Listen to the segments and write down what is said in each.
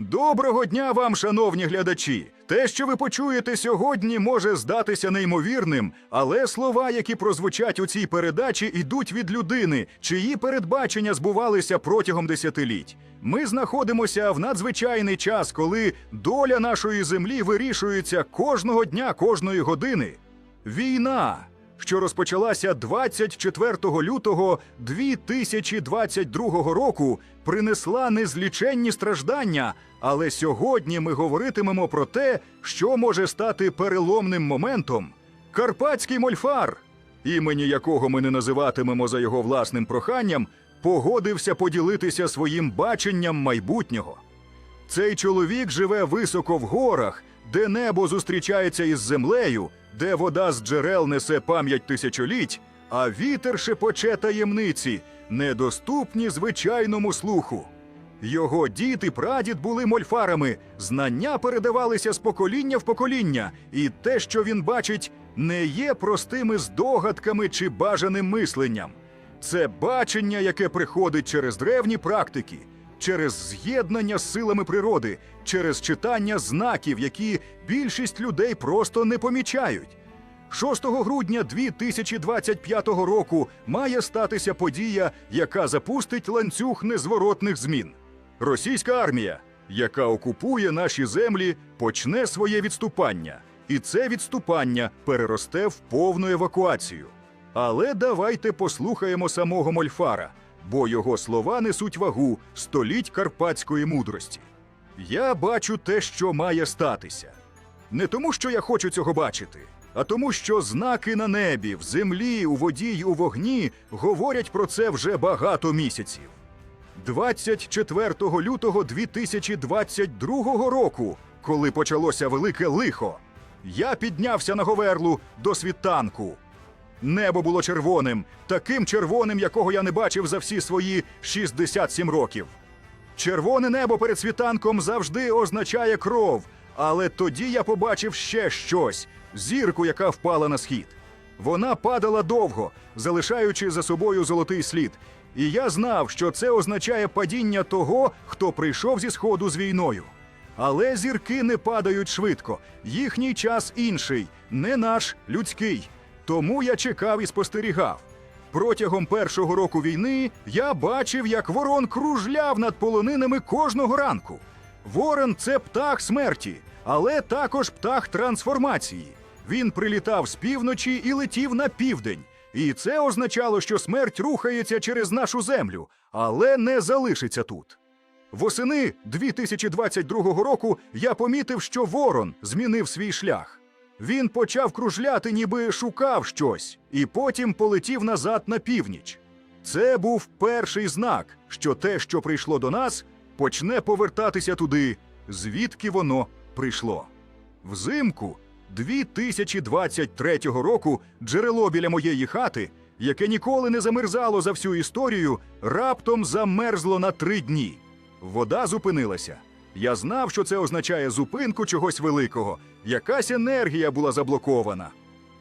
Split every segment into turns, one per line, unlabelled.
Доброго дня вам, шановні глядачі! Те, що ви почуєте сьогодні, може здатися неймовірним, але слова, які прозвучать у цій передачі, ідуть від людини, чиї передбачення збувалися протягом десятиліть. Ми знаходимося в надзвичайний час, коли доля нашої землі вирішується кожного дня, кожної години. Війна, що розпочалася 24 лютого 2022 року, принесла незліченні страждання. Але сьогодні ми говоритимемо про те, що може стати переломним моментом. Карпатський мольфар, імені якого ми не називатимемо за його власним проханням, погодився поділитися своїм баченням майбутнього. Цей чоловік живе високо в горах, де небо зустрічається із землею, де вода з джерел несе пам'ять тисячоліть, а вітер шепоче таємниці, недоступні звичайному слуху. Його дід і прадід були мольфарами, знання передавалися з покоління в покоління, і те, що він бачить, не є простими здогадками чи бажаним мисленням. Це бачення, яке приходить через древні практики, через з'єднання з силами природи, через читання знаків, які більшість людей просто не помічають. 6 грудня 2025 року має статися подія, яка запустить ланцюг незворотних змін. Російська армія, яка окупує наші землі, почне своє відступання, і це відступання переросте в повну евакуацію. Але давайте послухаємо самого Мольфара, бо його слова несуть вагу століть карпатської мудрості. Я бачу те, що має статися. Не тому, що я хочу цього бачити, а тому, що знаки на небі, в землі, у воді й у вогні говорять про це вже багато місяців. 24 лютого 2022 року, коли почалося велике лихо, я піднявся на Говерлу до світанку. Небо було червоним, таким червоним, якого я не бачив за всі свої 67 років. Червоне небо перед світанком завжди означає кров, але тоді я побачив ще щось зірку, яка впала на схід. Вона падала довго, залишаючи за собою золотий слід. І я знав, що це означає падіння того, хто прийшов зі сходу з війною. Але зірки не падають швидко, їхній час інший, не наш людський. Тому я чекав і спостерігав. Протягом першого року війни я бачив, як ворон кружляв над полонинами кожного ранку. Ворон це птах смерті, але також птах трансформації. Він прилітав з півночі і летів на південь. І це означало, що смерть рухається через нашу землю, але не залишиться тут. Восени 2022 року я помітив, що ворон змінив свій шлях. Він почав кружляти, ніби шукав щось, і потім полетів назад на північ. Це був перший знак, що те, що прийшло до нас, почне повертатися туди, звідки воно прийшло. Взимку 2023 року джерело біля моєї хати, яке ніколи не замерзало за всю історію, раптом замерзло на три дні. Вода зупинилася. Я знав, що це означає зупинку чогось великого, якась енергія була заблокована.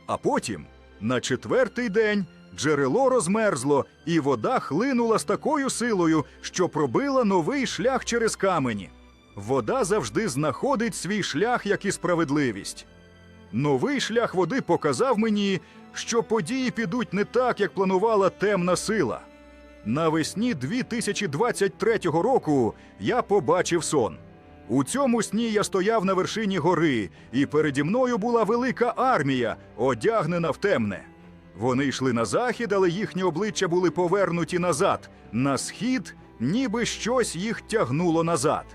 А потім, на четвертий день, джерело розмерзло, і вода хлинула з такою силою, що пробила новий шлях через камені. Вода завжди знаходить свій шлях, як і справедливість. Новий шлях води показав мені, що події підуть не так, як планувала темна сила. Навесні 2023 року я побачив сон. У цьому сні я стояв на вершині гори, і переді мною була велика армія, одягнена в темне. Вони йшли на захід, але їхні обличчя були повернуті назад, на схід, ніби щось їх тягнуло назад.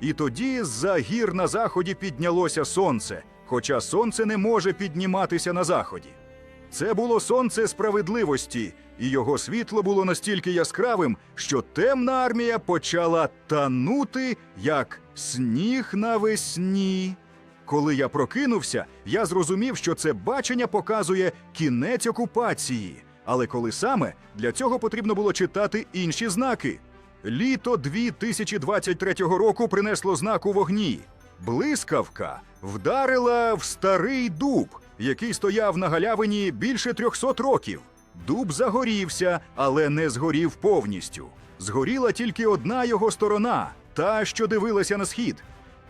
І тоді з-за гір на заході піднялося сонце, хоча сонце не може підніматися на заході. Це було сонце справедливості, і його світло було настільки яскравим, що темна армія почала танути, як сніг навесні. Коли я прокинувся, я зрозумів, що це бачення показує кінець окупації. Але коли саме для цього потрібно було читати інші знаки. Літо 2023 року принесло знак у вогні. Блискавка вдарила в старий дуб, який стояв на галявині більше 300 років. Дуб загорівся, але не згорів повністю. Згоріла тільки одна його сторона. та, що дивилася на схід.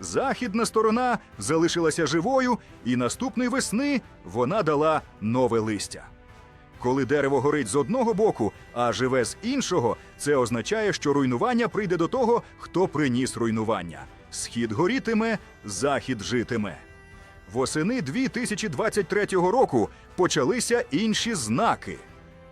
Західна сторона залишилася живою, і наступної весни вона дала нове листя. Коли дерево горить з одного боку, а живе з іншого, це означає, що руйнування прийде до того, хто приніс руйнування. Схід горітиме, захід житиме. Восени 2023 року почалися інші знаки.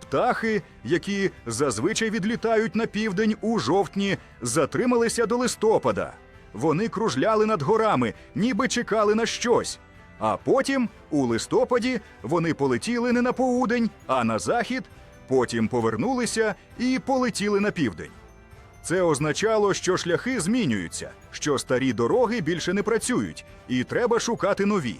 Птахи, які зазвичай відлітають на південь у жовтні, затрималися до листопада. Вони кружляли над горами, ніби чекали на щось. А потім, у листопаді, вони полетіли не на поудень, а на захід, потім повернулися і полетіли на південь. Це означало, що шляхи змінюються, що старі дороги більше не працюють, і треба шукати нові.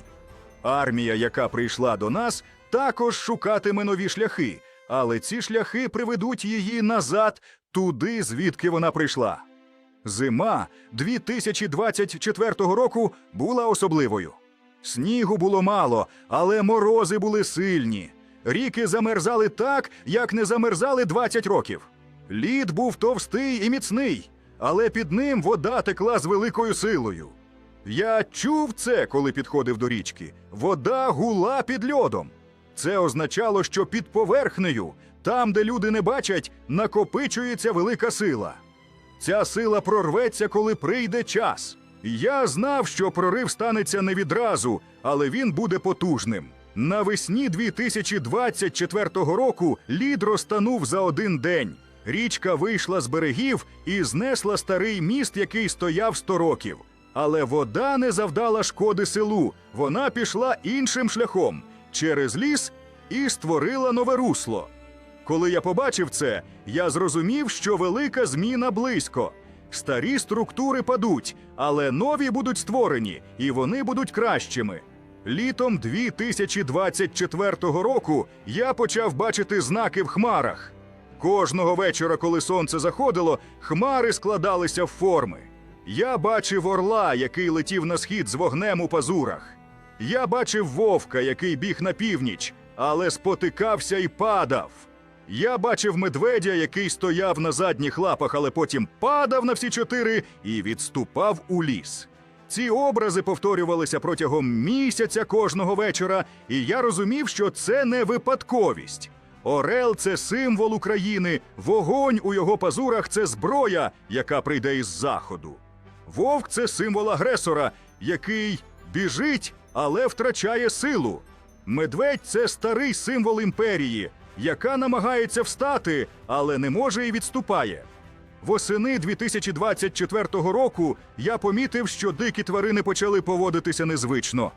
Армія, яка прийшла до нас, також шукатиме нові шляхи, але ці шляхи приведуть її назад туди, звідки вона прийшла. Зима 2024 року була особливою. Снігу було мало, але морози були сильні. Ріки замерзали так, як не замерзали 20 років. Лід був товстий і міцний, але під ним вода текла з великою силою. Я чув це, коли підходив до річки. Вода гула під льодом. Це означало, що під поверхнею, там, де люди не бачать, накопичується велика сила. Ця сила прорветься, коли прийде час. Я знав, що прорив станеться не відразу, але він буде потужним. Навесні 2024 року лід розтанув за один день. Річка вийшла з берегів і знесла старий міст, який стояв 100 років. Але вода не завдала шкоди селу. Вона пішла іншим шляхом через ліс і створила нове русло. Коли я побачив це, я зрозумів, що велика зміна близько. Старі структури падуть, але нові будуть створені, і вони будуть кращими. Літом 2024 року я почав бачити знаки в хмарах. Кожного вечора, коли сонце заходило, хмари складалися в форми. Я бачив орла, який летів на схід з вогнем у пазурах. Я бачив вовка, який біг на північ, але спотикався і падав. Я бачив медведя, який стояв на задніх лапах, але потім падав на всі чотири і відступав у ліс. Ці образи повторювалися протягом місяця кожного вечора, і я розумів, що це не випадковість. Орел це символ України, вогонь у його пазурах це зброя, яка прийде із заходу. Вовк це символ агресора, який біжить, але втрачає силу. Медведь це старий символ імперії, яка намагається встати, але не може і відступає. Восени 2024 року я помітив, що дикі тварини почали поводитися незвично.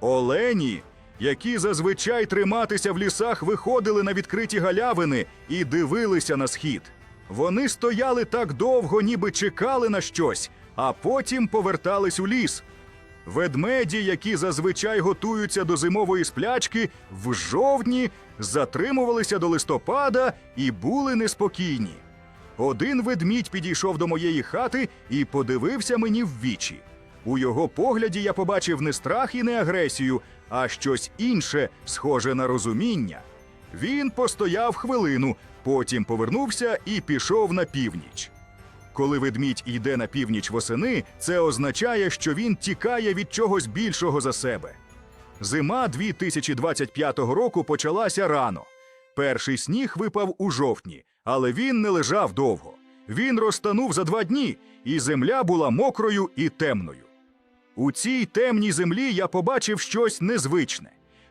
Олені, які зазвичай триматися в лісах, виходили на відкриті галявини і дивилися на схід. Вони стояли так довго, ніби чекали на щось, а потім повертались у ліс. Ведмеді, які зазвичай готуються до зимової сплячки, в жовтні затримувалися до листопада і були неспокійні. Один ведмідь підійшов до моєї хати і подивився мені в вічі. У його погляді я побачив не страх і не агресію, а щось інше, схоже на розуміння. Він постояв хвилину, потім повернувся і пішов на північ. Коли ведмідь йде на північ восени, це означає, що він тікає від чогось більшого за себе. Зима 2025 року почалася рано. Перший сніг випав у жовтні, але він не лежав довго. Він розтанув за два дні, і земля була мокрою і темною. У цій темній землі я побачив щось незвичне.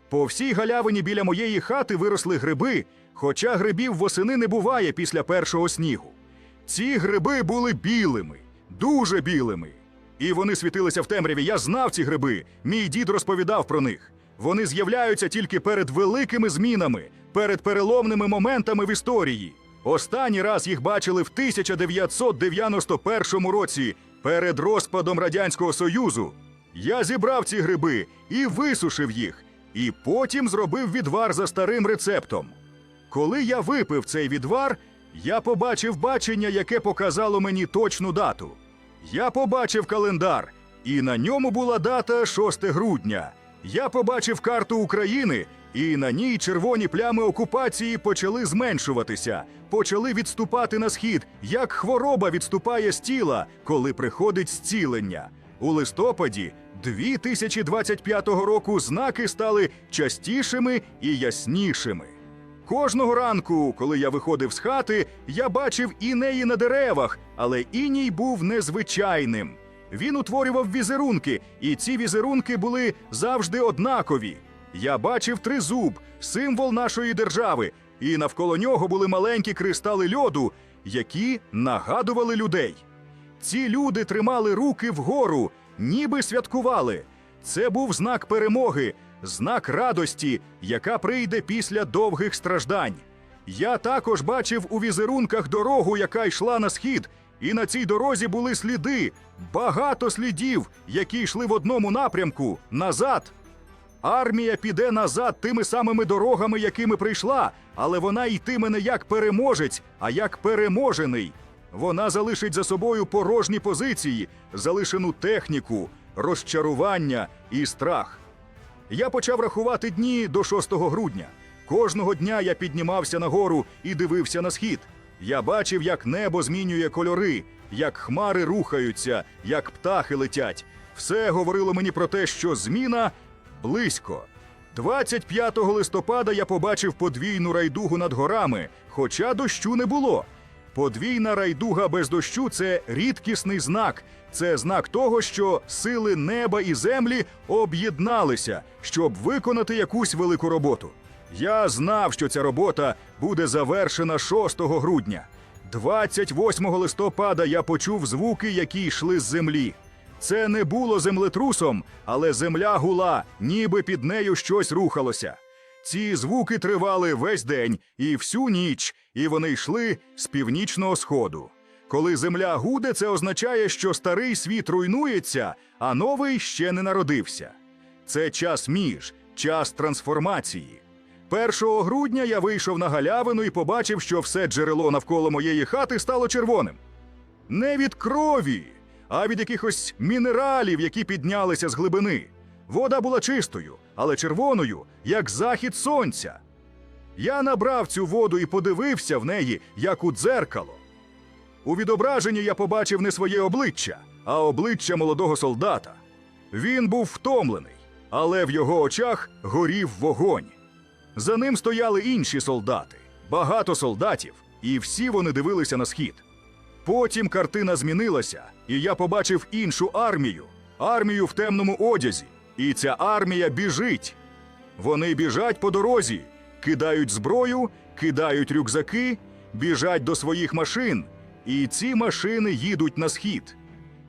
По всій галявині біля моєї хати виросли гриби, хоча грибів восени не буває після першого снігу. Ці гриби були білими, дуже білими. І вони світилися в темряві. Я знав ці гриби. Мій дід розповідав про них. Вони з'являються тільки перед великими змінами, перед переломними моментами в історії. Останній раз їх бачили в 1991 році, перед розпадом Радянського Союзу. Я зібрав ці гриби і висушив їх, і потім зробив відвар за старим рецептом. Коли я випив цей відвар, я побачив бачення, яке показало мені точну дату. Я побачив календар, і на ньому була дата 6 грудня. Я побачив карту України, І на ній червоні плями окупації почали зменшуватися, почали відступати на схід, як хвороба відступає з тіла, коли приходить зцілення. У листопаді 2025 року знаки стали частішими і яснішими. Кожного ранку, коли я виходив з хати, я бачив інеї на деревах, але іній був незвичайним. Він утворював візерунки, і ці візерунки були завжди однакові. Я бачив тризуб, символ нашої держави, і навколо нього були маленькі кристали льоду, які нагадували людей. Ці люди тримали руки вгору, ніби святкували. Це був знак перемоги, знак радості, яка прийде після довгих страждань. Я також бачив у візерунках дорогу, яка йшла на схід, і на цій дорозі були сліди, багато слідів, які йшли в одному напрямку назад. Армія піде назад тими самими дорогами, якими прийшла, але вона йтиме не як переможець, а як переможений. Вона залишить за собою порожні позиції, залишену техніку, розчарування і страх. Я почав рахувати дні до 6 грудня. Кожного дня я піднімався нагору і дивився на схід. Я бачив, як небо змінює кольори, як хмари рухаються, як птахи летять. Все говорило мені про те, що зміна близько. 25 листопада я побачив подвійну райдугу над горами, хоча дощу не було. Подвійна райдуга без дощу це рідкісний знак. Це знак того, що сили неба і землі об'єдналися, щоб виконати якусь велику роботу. Я знав, що ця робота буде завершена 6 грудня. 28 листопада я почув звуки, які йшли з землі. Це не було землетрусом, але земля гула, ніби під нею щось рухалося. Ці звуки тривали весь день і всю ніч, і вони йшли з північного сходу. Коли земля гуде, це означає, що старий світ руйнується, а новий ще не народився. Це час між, час трансформації. 1 грудня я вийшов на галявину і побачив, що все джерело навколо моєї хати стало червоним. Не від крові, а від якихось мінералів, які піднялися з глибини. Вода була чистою, але червоною, як захід сонця. Я набрав цю воду і подивився в неї, як у дзеркало. У відображенні я побачив не своє обличчя, а обличчя молодого солдата. Він був втомлений, але в його очах горів вогонь. За ним стояли інші солдати, багато солдатів, і всі вони дивилися на схід. Потім картина змінилася, і я побачив іншу армію армію в темному одязі. І ця армія біжить. Вони біжать по дорозі, кидають зброю, кидають рюкзаки, біжать до своїх машин, і ці машини їдуть на схід.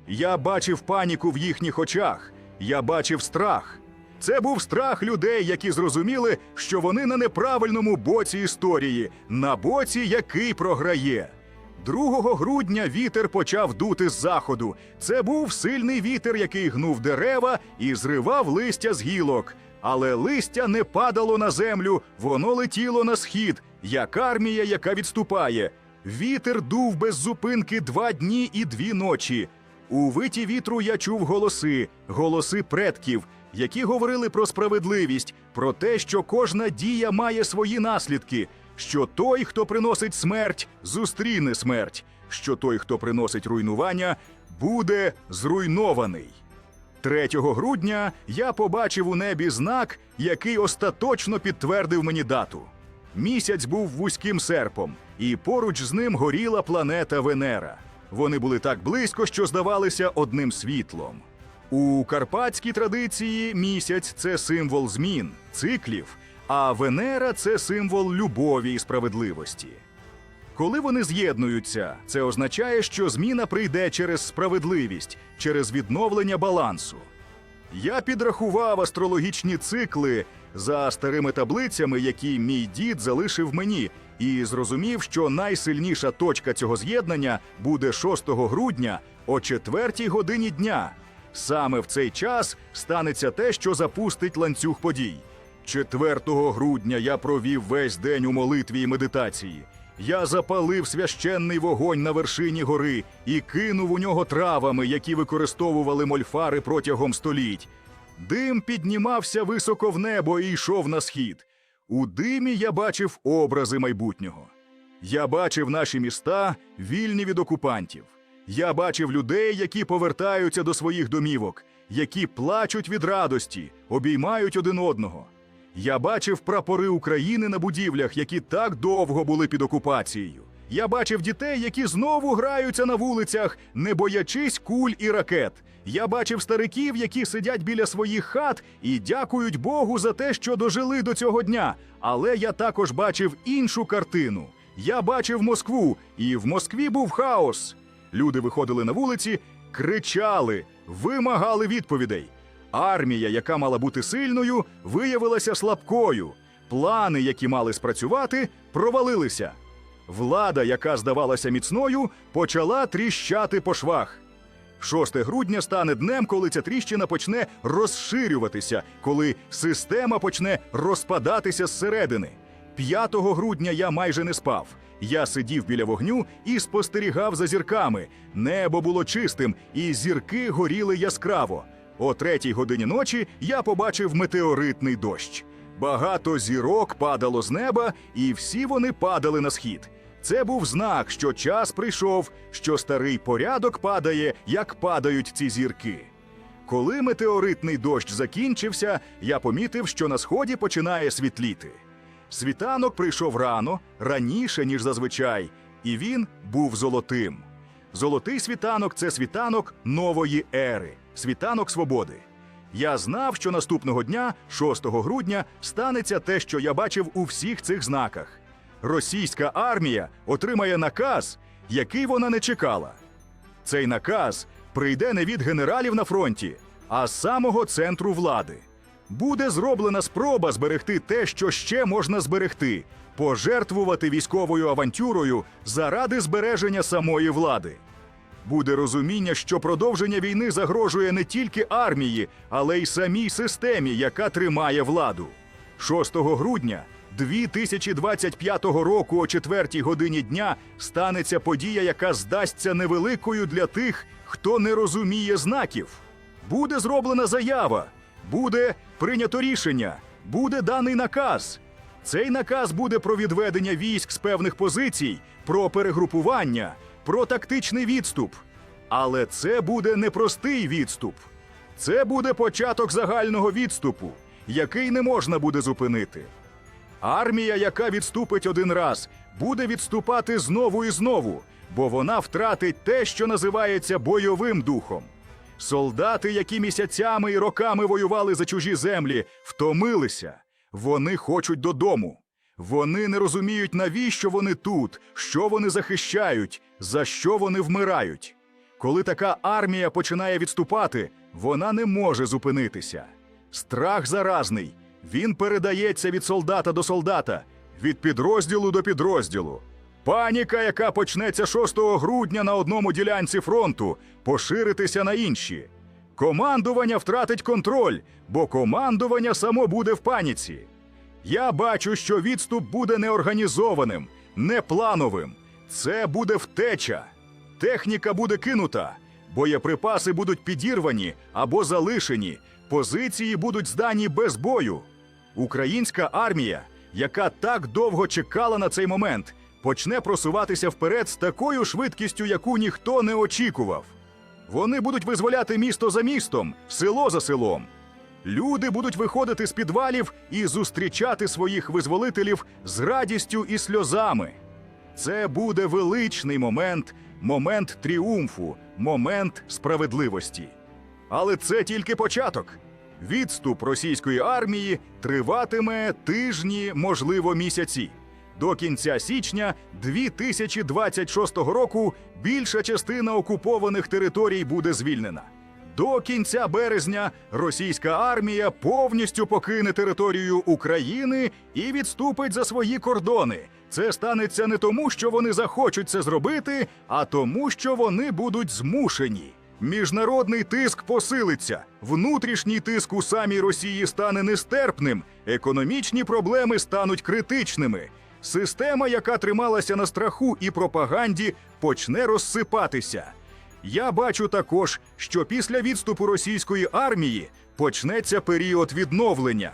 Я бачив паніку в їхніх очах, я бачив страх. Це був страх людей, які зрозуміли, що вони на неправильному боці історії, на боці, який програє. 2 грудня вітер почав дути з заходу. Це був сильний вітер, який гнув дерева і зривав листя з гілок. Але листя не падало на землю, воно летіло на схід, як армія, яка відступає. Вітер дув без зупинки два дні і дві ночі. У виті вітру я чув голоси, голоси предків, які говорили про справедливість, про те, що кожна дія має свої наслідки, що той, хто приносить смерть, зустріне смерть, що той, хто приносить руйнування, буде зруйнований. 3 грудня я побачив у небі знак, який остаточно підтвердив мені дату. Місяць був вузьким серпом, і поруч з ним горіла планета Венера. Вони були так близько, що здавалися одним світлом. У карпатській традиції місяць це символ змін, циклів, а Венера це символ любові і справедливості. Коли вони з'єднуються, це означає, що зміна прийде через справедливість, через відновлення балансу. Я підрахував астрологічні цикли за старими таблицями, які мій дід залишив мені, і зрозумів, що найсильніша точка цього з'єднання буде 6 грудня о 4 годині дня. Саме в цей час станеться те, що запустить ланцюг подій. 4 грудня я провів весь день у молитві і медитації. Я запалив священний вогонь на вершині гори і кинув у нього травами, які використовували мольфари протягом століть. Дим піднімався високо в небо і йшов на схід. У димі я бачив образи майбутнього. Я бачив наші міста вільні від окупантів. Я бачив людей, які повертаються до своїх домівок, які плачуть від радості, обіймають один одного. Я бачив прапори України на будівлях, які так довго були під окупацією. Я бачив дітей, які знову граються на вулицях, не боячись куль і ракет. Я бачив стариків, які сидять біля своїх хат і дякують Богу за те, що дожили до цього дня. Але я також бачив іншу картину. Я бачив Москву, і в Москві був хаос. Люди виходили на вулиці, кричали, вимагали відповідей. Армія, яка мала бути сильною, виявилася слабкою. Плани, які мали спрацювати, провалилися. Влада, яка здавалася міцною, почала тріщати по швах. 6 грудня стане днем, коли ця тріщина почне розширюватися, коли система почне розпадатися зсередини. 5 грудня я майже не спав. Я сидів біля вогню і спостерігав за зірками. Небо було чистим, і зірки горіли яскраво. О третій годині ночі я побачив метеоритний дощ. Багато зірок падало з неба, і всі вони падали на схід. Це був знак, що час прийшов, що старий порядок падає, як падають ці зірки. Коли метеоритний дощ закінчився, я помітив, що на сході починає світліти. Світанок прийшов рано, раніше, ніж зазвичай, і він був золотим. Золотий світанок це світанок нової ери, світанок свободи. Я знав, що наступного дня, 6 грудня, станеться те, що я бачив у всіх цих знаках. Російська армія отримає наказ, який вона не чекала. Цей наказ прийде не від генералів на фронті, а з самого центру влади. Буде зроблена спроба зберегти те, що ще можна зберегти, пожертвувати військовою авантюрою заради збереження самої влади. Буде розуміння, що продовження війни загрожує не тільки армії, але й самій системі, яка тримає владу. 6 грудня 2025 року о 4 годині дня станеться подія, яка здасться невеликою для тих, хто не розуміє знаків. Буде зроблена заява, буде прийнято рішення, буде даний наказ. Цей наказ буде про відведення військ з певних позицій, про перегрупування, про тактичний відступ. Але це буде не простий відступ. Це буде початок загального відступу, який не можна буде зупинити. Армія, яка відступить один раз, буде відступати знову і знову, бо вона втратить те, що називається бойовим духом. Солдати, які місяцями і роками воювали за чужі землі, втомилися. Вони хочуть додому. Вони не розуміють, навіщо вони тут, що вони захищають, за що вони вмирають. Коли така армія починає відступати, вона не може зупинитися. Страх заразний. Він передається від солдата до солдата, від підрозділу до підрозділу. Паніка, яка почнеться 6 грудня на одному ділянці фронту, поширитися на інші. Командування втратить контроль, бо командування само буде в паніці. Я бачу, що відступ буде неорганізованим, неплановим. Це буде втеча. Техніка буде кинута, боєприпаси будуть підірвані або залишені, позиції будуть здані без бою. Українська армія, яка так довго чекала на цей момент, почне просуватися вперед з такою швидкістю, яку ніхто не очікував. Вони будуть визволяти місто за містом, село за селом. Люди будуть виходити з підвалів і зустрічати своїх визволителів з радістю і сльозами. Це буде величний момент, момент тріумфу, момент справедливості. Але це тільки початок. Відступ російської армії триватиме тижні, можливо, місяці. До кінця січня 2026 року більша частина окупованих територій буде звільнена. До кінця березня російська армія повністю покине територію України і відступить за свої кордони. Це станеться не тому, що вони захочуть це зробити, а тому, що вони будуть змушені. Міжнародний тиск посилиться, внутрішній тиск у самій Росії стане нестерпним, економічні проблеми стануть критичними. Система, яка трималася на страху і пропаганді, почне розсипатися. Я бачу також, що після відступу російської армії почнеться період відновлення.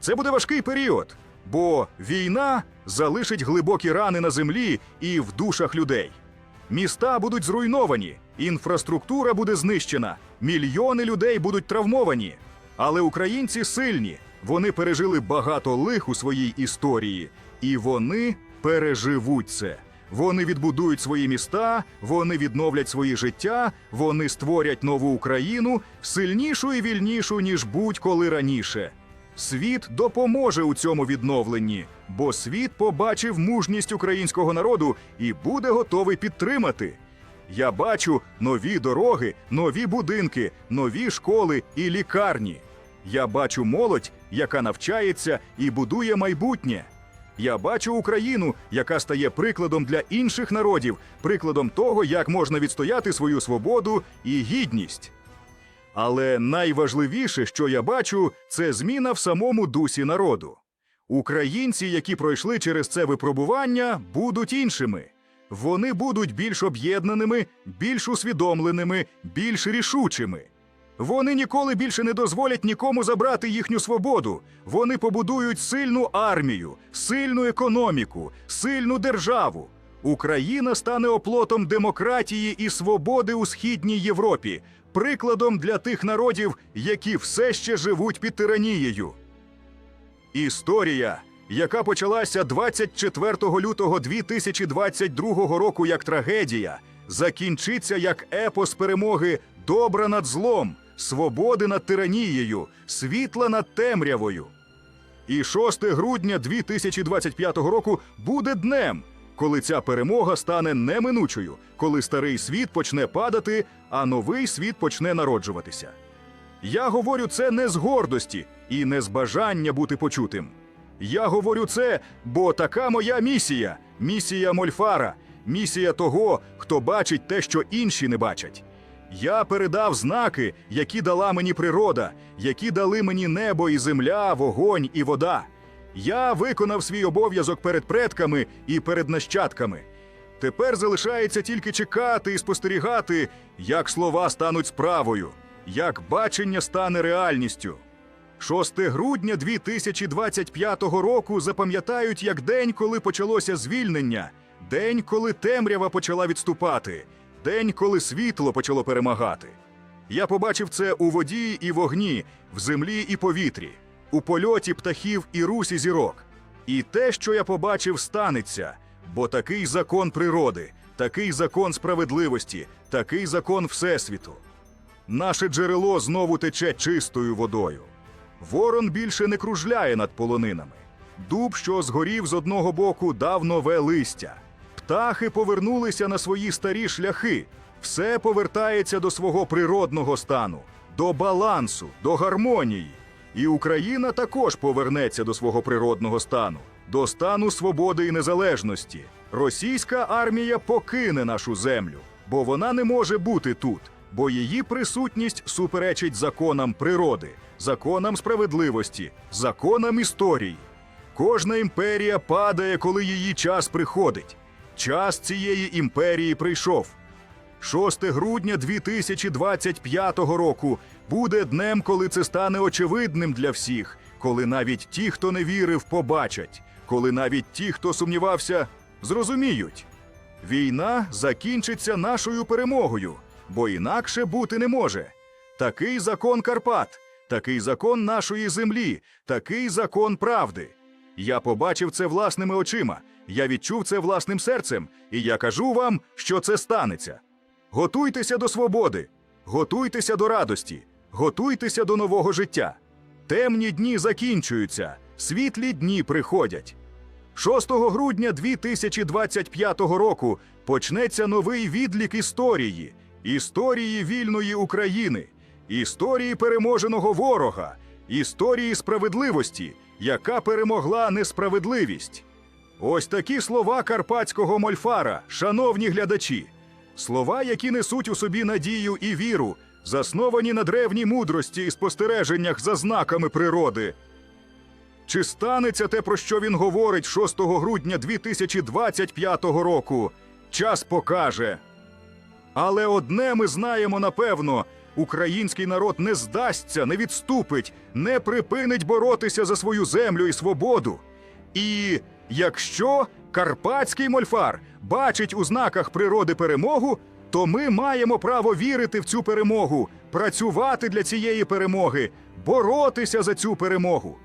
Це буде важкий період. Бо війна залишить глибокі рани на землі і в душах людей. Міста будуть зруйновані, інфраструктура буде знищена, мільйони людей будуть травмовані. Але українці сильні, вони пережили багато лих у своїй історії, і вони переживуть це. Вони відбудують свої міста, вони відновлять свої життя, вони створять нову Україну, сильнішу і вільнішу, ніж будь-коли раніше. Світ допоможе у цьому відновленні, бо світ побачив мужність українського народу і буде готовий підтримати. Я бачу нові дороги, нові будинки, нові школи і лікарні. Я бачу молодь, яка навчається і будує майбутнє. Я бачу Україну, яка стає прикладом для інших народів, прикладом того, як можна відстояти свою свободу і гідність. Але найважливіше, що я бачу, це зміна в самому дусі народу. Українці, які пройшли через це випробування, будуть іншими. Вони будуть більш об'єднаними, більш усвідомленими, більш рішучими. Вони ніколи більше не дозволять нікому забрати їхню свободу. Вони побудують сильну армію, сильну економіку, сильну державу. Україна стане оплотом демократії і свободи у східній Європі, прикладом для тих народів, які все ще живуть під тиранією. Історія, яка почалася 24 лютого 2022 року як трагедія, закінчиться як епос перемоги добра над злом, свободи над тиранією, світла над темрявою. І 6 грудня 2025 року буде днем, коли ця перемога стане неминучою, коли старий світ почне падати, а новий світ почне народжуватися. Я говорю це не з гордості і не з бажання бути почутим. Я говорю це, бо така моя місія місія Мольфара, місія того, хто бачить те, що інші не бачать. Я передав знаки, які дала мені природа, які дали мені небо і земля, вогонь і вода. Я виконав свій обов'язок перед предками і перед нащадками. Тепер залишається тільки чекати і спостерігати, як слова стануть справою, як бачення стане реальністю. 6 грудня 2025 року запам'ятають як день, коли почалося звільнення, день, коли темрява почала відступати, день, коли світло почало перемагати. Я побачив це у воді і вогні, в землі і повітрі, у польоті птахів і русі зірок. І те, що я побачив, станеться, бо такий закон природи, такий закон справедливості, такий закон Всесвіту. Наше джерело знову тече чистою водою. Ворон більше не кружляє над полонинами. Дуб, що згорів з одного боку, дав нове листя. Птахи повернулися на свої старі шляхи. Все повертається до свого природного стану, до балансу, до гармонії. І Україна також повернеться до свого природного стану, до стану свободи і незалежності. Російська армія покине нашу землю, бо вона не може бути тут, бо її присутність суперечить законам природи, законам справедливості, законам історії. Кожна імперія падає, коли її час приходить. Час цієї імперії прийшов. 6 грудня 2025 року буде днем, коли це стане очевидним для всіх, коли навіть ті, хто не вірив, побачать, коли навіть ті, хто сумнівався, зрозуміють. Війна закінчиться нашою перемогою, бо інакше бути не може. Такий закон Карпат, такий закон нашої землі, такий закон правди. Я побачив це власними очима, я відчув це власним серцем, і я кажу вам, що це станеться. Готуйтеся до свободи, готуйтеся до радості, готуйтеся до нового життя. Темні дні закінчуються, світлі дні приходять. 6 грудня 2025 року почнеться новий відлік історії, історії вільної України, історії переможеного ворога, історії справедливості, яка перемогла несправедливість. Ось такі слова карпатського мольфара, шановні глядачі, слова, які несуть у собі надію і віру, засновані на древній мудрості і спостереженнях за знаками природи. Чи станеться те, про що він говорить 6 грудня 2025 року? Час покаже. Але одне ми знаємо напевно: український народ не здасться, не відступить, не припинить боротися за свою землю і свободу. І якщо карпатський мольфар бачить у знаках природи перемогу, то ми маємо право вірити в цю перемогу, працювати для цієї перемоги, боротися за цю перемогу.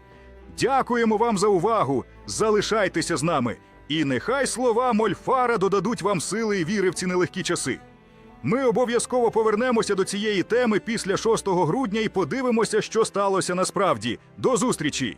Дякуємо вам за увагу. Залишайтеся з нами. І нехай слова Мольфара додадуть вам сили і віри в ці нелегкі часи. Ми обов'язково повернемося до цієї теми після 6 грудня і подивимося, що сталося насправді. До зустрічі!